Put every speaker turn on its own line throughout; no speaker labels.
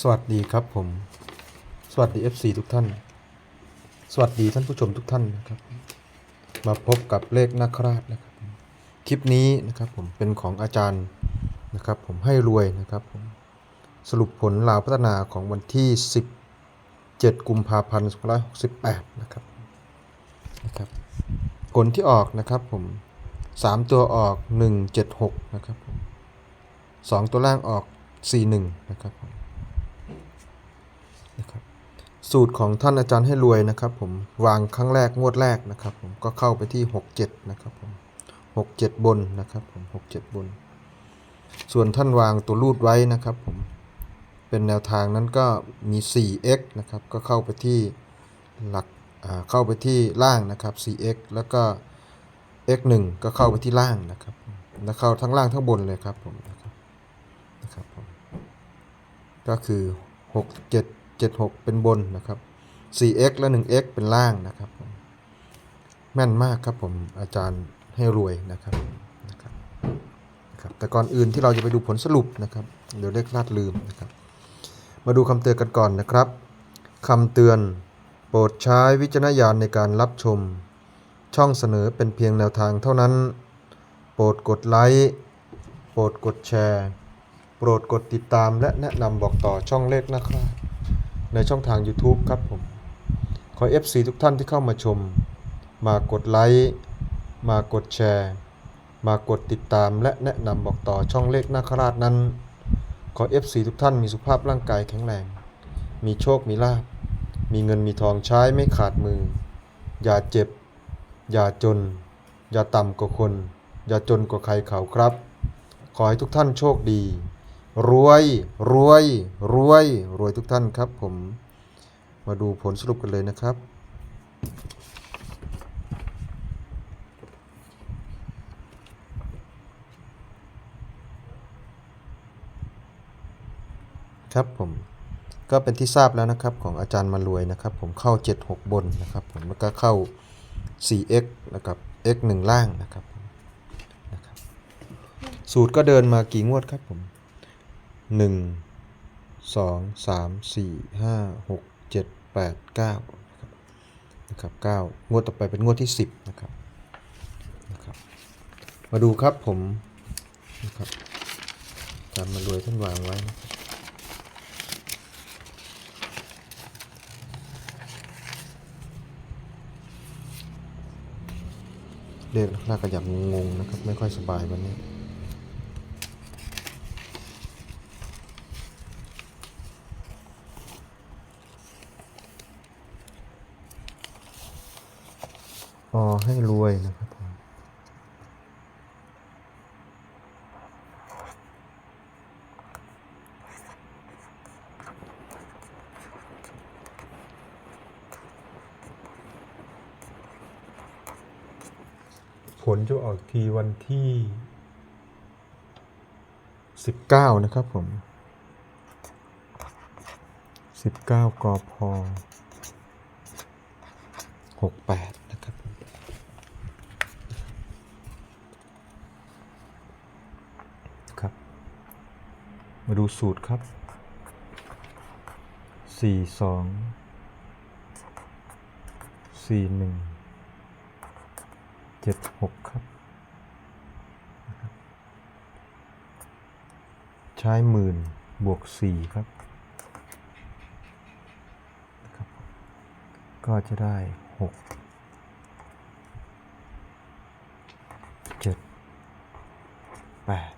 สวัสดีครับผม สวัสดี FC ทุกท่าน สวัสดีท่านผู้ชมทุกท่านนะครับ มาพบกับเลขนาคราชนะครับ คลิปนี้นะครับผมเป็นของอาจารย์นะครับผมให้รวยนะครับผมสรุปผลลาวพัฒนาของวันที่ 17 กุมภาพันธ์2568 นะครับนะครับผลที่ออกนะครับผม 3 ตัวออก 176 นะครับผม2ตัวล่างออก 41 นะครับผม นะครับสูตรของท่านอาจารย์ให้รวยนะครับ ผมวางครั้งแรกงวดแรกนะครับ ผมก็เข้าไปที่ 67 นะครับผม67 บนนะครับผม67 บน ส่วนท่านวางตัวรูดไว้นะครับผมเป็นแนวทางนั้นก็มี 4x นะครับก็เข้าไปที่หลักเข้าไปที่ล่างนะครับ 4x แล้วก็ x 1 ก็เข้าไปที่ล่างนะครับแล้วเข้าทั้งล่างทั้งบนเลยครับผมนะครับนะครับผมก็คือ 6 7 7 6 เป็นบนนะครับ 4x และ 1x เป็นล่างนะครับ แม่นมากครับผมอาจารย์ให้รวยนะครับนะครับนะครับ แต่ก่อนอื่นที่เราจะไปดูผลสรุปนะครับ เดี๋ยวเลขลาดลืมนะครับ มาดูคำเตือนกันก่อนนะครับคำเตือนโปรดใช้วิจารณญาณในการรับชม ช่องเสนอเป็นเพียงแนวทางเท่านั้น โปรดกดไลค์โปรดกดแชร์ โปรดกดติดตามและแนะนำบอกต่อช่องเลขนะครับ ในช่องทาง YouTube ครับผม ขอ FC ทุกท่านที่เข้ามาชม มากดไลค์ มากดแชร์ มากดติดตามและแนะนำบอกต่อช่องเลขนาคราชนั้น ขอ FC ทุกท่านมีสุขภาพร่างกายแข็งแรง มีโชคมีลาภ มีเงินมีทองใช้ไม่ขาดมือ อย่าเจ็บ อย่าจน อย่าต่ำกว่าคน อย่าจนกว่าใครเขาครับ ขอให้ทุกท่านโชคดี รวยรวยรวยรวยทุกท่านครับผมมาดูผลสรุปกันเลยนะครับ ครับผมก็เป็นที่ทราบแล้วนะครับของอาจารย์มารวยนะครับ ผมเข้า 76 บนนะครับ ผมแล้วก็เข้า 4x นะครับ x 1 ล่างนะครับนะครับ สูตรก็เดินมากี่งวดครับผม หนึ่งสองสามสี่ห้าหกเจ็ดแปดเก้านะครับเก้างวดต่อไปเป็นงวดที่สิบนะครับนะครับ มาดูครับผมนะครับตามารวยท่านวางไว้นะครับเลขหน้ากระยับงงนะครับ ไม่ค่อยสบายวันนี้ อให้รวยนะครับผมผลจะออกทีวันที่ 19 นะครับผม 19 กพ68 นะครับผม ครับ มาดูสูตรครับ สี่สอง สี่หนึ่ง เจ็ดหกครับ ใช้หมื่นบวกสี่ครับ ก็จะได้หกเจ็ดแปด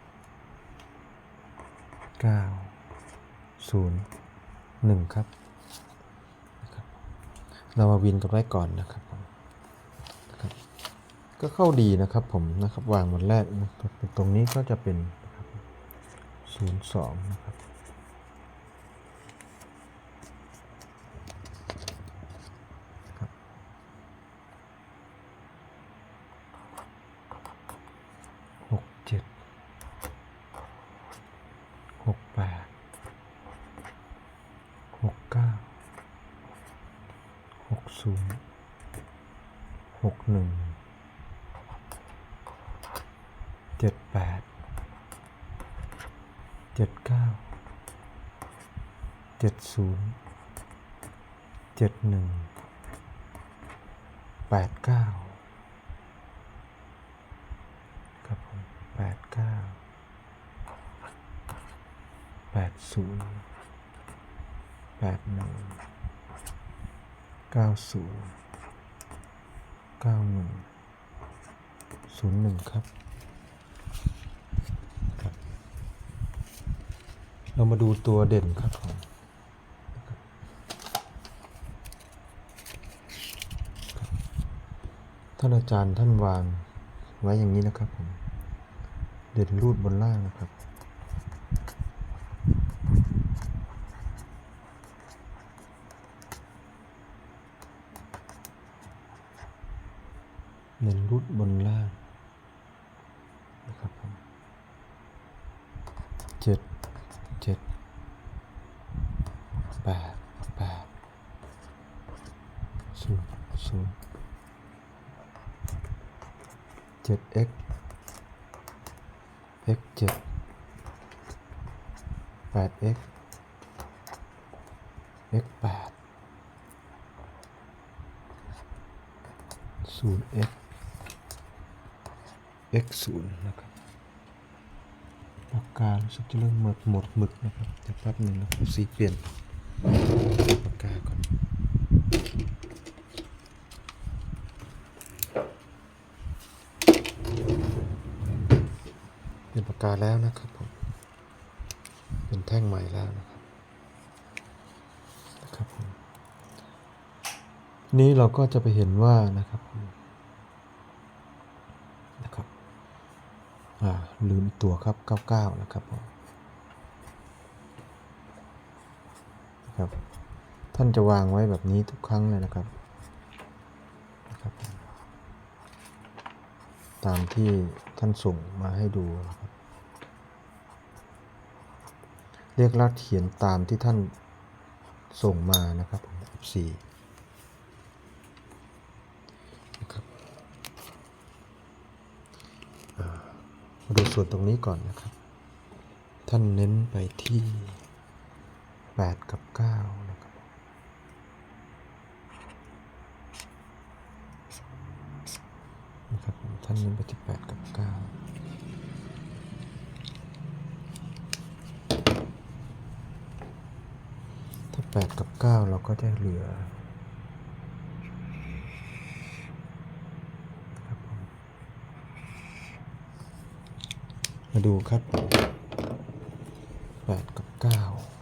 เก้าศูนย์หนึ่งครับ เรามาวินกันไว้ก่อนนะครับก็เข้าดีนะครับผมนะครับวางวันแรกนะครับตรงนี้ก็จะเป็นศูนย์สองนะครับ หกเจ็ด หกแปด หกเก้า หกศูนย์หกหนึ่งเจ็ดแปดเจ็ดเก้าเจ็ดศูนย์เจ็ดหนึ่งแปดเก้าครับผมแปดเก้าแปดศูนย์แปดหนึ่ง เก้าศูนย์เก้าหนึ่งศูนย์หนึ่งครับ เรามาดูตัวเด่นครับผมท่านอาจารย์ท่านวางไว้อย่างนี้นะครับผม เด่นรูดบนล่างนะครับ รูดบนล่างนะครับผมเจ็ดเจ็ดแปดแปดศูนย์ศูนย์เจ็ด x x เจ็ดแปด x x แปดศูนย์ x x ศูนะครับปากการู้สึกจะเริ่มหมดหมดหมึกนะครับเดี๋ยวแป๊บหนึ่งนะครับสีเปลี่ยนปากกาก่อนเปลี่ยนปากกาแล้วนะครับผมเป็นแท่งใหม่แล้วนะครับนะครับผมนี้เราก็จะไปเห็นว่านะครับ อ่า ลืมตัวครับ 99 นะครับผมครับท่านจะวางไว้แบบนี้ทุกครั้งเลยนะครับนะครับ ตามที่ท่านส่งมาให้ดูนะครับเรียกลัดเขียนตามที่ท่านส่งมานะครับผม4นะครับ มาดู ส่วนตรงนี้ก่อนนะครับ ท่านเน้นไปที่ 8 กับ 9 นะครับ นะครับ ท่านเน้นไปที่ 8 กับ 9ถ้า 8 กับ 9 เราก็จะเหลือ มาดูครับ8กับ 9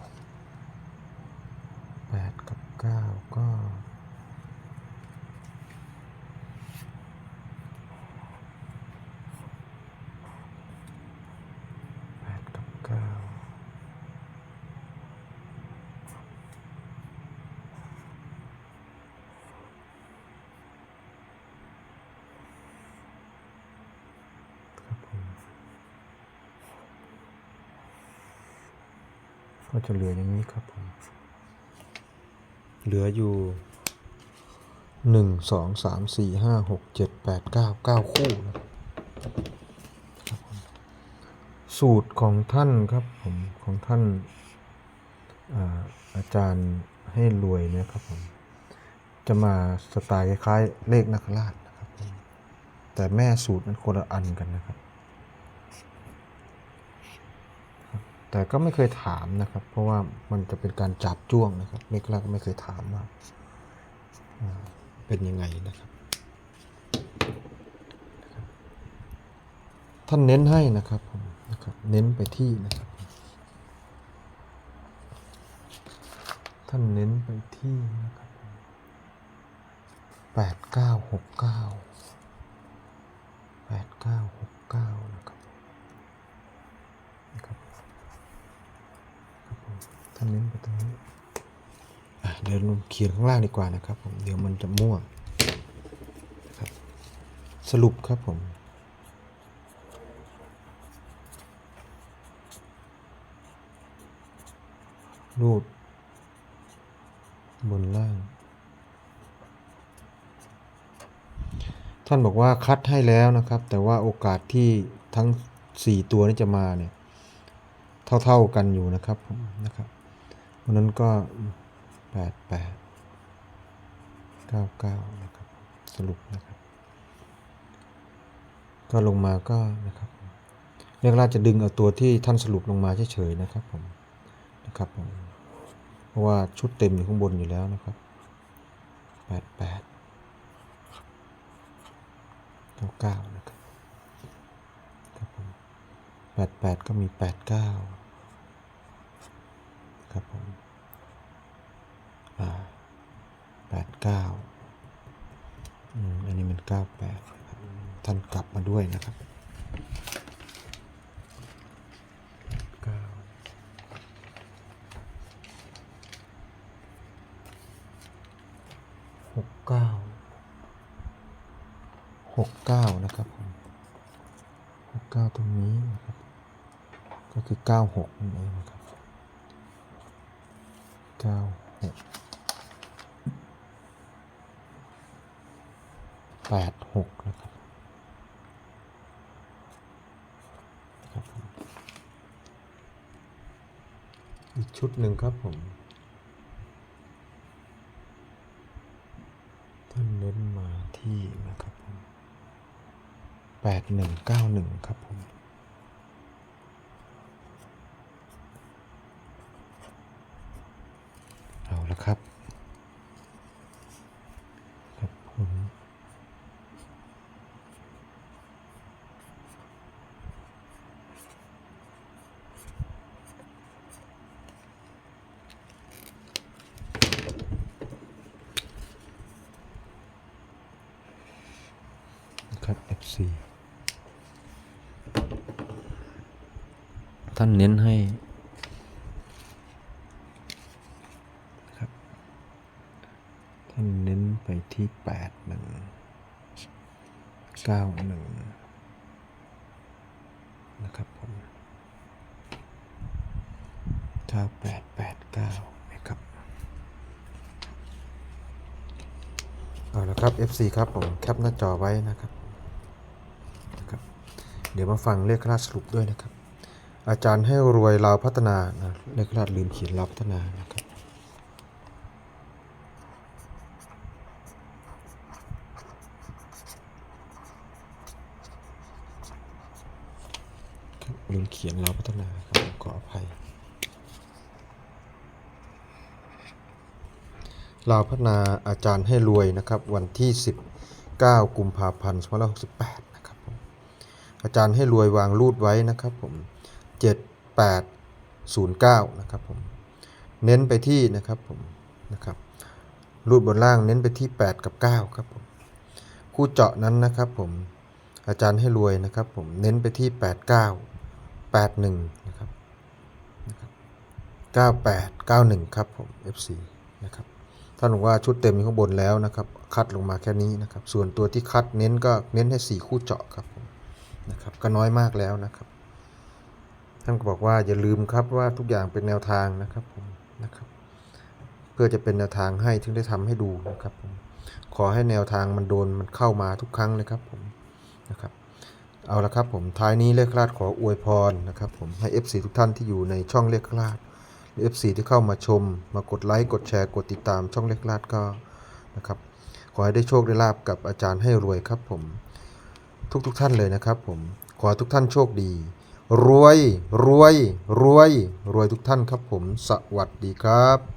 ก็จะเหลืออย่างนี้ครับผม เหลืออยู่หนึ่งสองสามสี่ห้าหกเจ็ดแปดเก้าเก้าคู่นะครับสูตรของท่านครับผมของท่านอาอาจารย์ให้รวยเนี่ยครับผมจะมาสไตล์คล้ายๆเลขนักราชนะครับแต่แม่สูตรนั้นคนละอันกันนะครับ แต่ก็ไม่เคยถามนะครับ เพราะว่ามันจะเป็นการจับจ้วงนะครับไม่กล้าก็ไม่เคยถามว่าเป็นยังไงนะครับ ท่านเน้นให้นะครับผมนะครับ เน้นไปที่นะครับ ท่านเน้นไปที่นะครับแปดเก้าหกเก้าแปดเก้าหกเก้านะครับ ครับ ท่านเน้นไปตรงนี้เดี๋ยวลงเขียนข้างล่างดีกว่านะครับผมเดี๋ยวมันจะมั่วครับสรุปครับผมรูด บนล่าง ท่านบอกว่าคัดให้แล้วนะครับ แต่ว่าโอกาสที่ทั้ง 4 ตัวนี้จะมาเนี่ย เท่า ๆกันอยู่นะครับผมนะครับ วันนั้นก็แปดแปดเก้าเก้านะครับสรุปนะครับ ก็ลงมาก็นะครับเรียกราจะดึงเอาตัวที่ท่านสรุปลงมาเฉยๆนะครับผมนะครับผมเพราะว่าชุดเต็มอยู่ข้างบนอยู่แล้วนะครับแปดแปดเก้าเก้านะครับครับผมแปดแปดก็มีแปดเก้า ครับผมแปดเก้าอันนี้มันเก้าแปดท่านกลับมาด้วยนะครับเก้าหกเก้าหกเก้านะครับผมหกเก้าตรงนี้นะครับ ก็คือเก้าหกนั่นเองนะครับ เก้าหกแปดหกนะครับครับผมอีกชุดหนึ่งครับผมท่านเน้นมาที่นะครับผมแปดหนึ่งเก้าหนึ่งครับผม เอาละครับ ครับผมนะ ครับ FC ท่านเน้นให้ครับ ท่านเน้นไปที่แปดหนึ่งเก้าหนึ่งนะครับผมเก้าแปดแปดเก้านะครับเอาละครับ FC ครับผม แคปหน้าจอไว้นะครับนะครับ เดี๋ยวมาฟังเลขราชสรุปด้วยนะครับ อาจารย์ให้รวยลาพัฒนานะเลขราชลืมเขียนลาพัฒนานะครับลืมเขียนเราพัฒนาครับขออภัยลาวพัฒนาอาจารย์ให้รวยนะครับ วันที่ 19 กุมภาพันธ์2568นะครับผม อาจารย์ให้รวยวางรูดไว้นะครับผม 7809 นะครับผม เน้นไปที่นะครับผมนะครับรูดบนล่างเน้นไปที่ 8 กับ 9 ครับผม คู่เจาะนั้นนะครับผม อาจารย์ให้รวยนะครับผม เน้นไปที่ 89 81 นะครับนะครับ 98 91 ครับผม FC นะครับท่านบอกว่าชุดเต็มอยู่ข้างบนแล้วนะครับ คัดลงมาแค่นี้นะครับ ส่วนตัวที่คัดเน้นก็เน้นให้ 4 คู่เจาะครับผม นะครับก็น้อยมากแล้วนะครับท่านก็บอกว่าอย่าลืมครับว่าทุกอย่างเป็นแนวทางนะครับผมนะครับเพื่อจะเป็นแนวทางให้ถึงได้ทำให้ดูนะครับผมขอให้แนวทางมันโดนมันเข้ามาทุกครั้งเลยครับผมนะครับเอาละครับผมท้ายนี้เลขคลาดขออวยพรนะครับผมให้ FC ทุกท่านที่อยู่ในช่องเลขคลาดหรือ FC ที่เข้ามาชม มากดไลค์กดแชร์กดติดตามช่องเลขคลาดก็นะครับขอให้ได้โชคได้ลาบกับอาจารย์ให้รวยครับผม ทุกทุกๆท่านเลยนะครับผมขอทุกท่านโชคดี รวยรวยรวยรวยทุกท่านครับผม สวัสดีครับ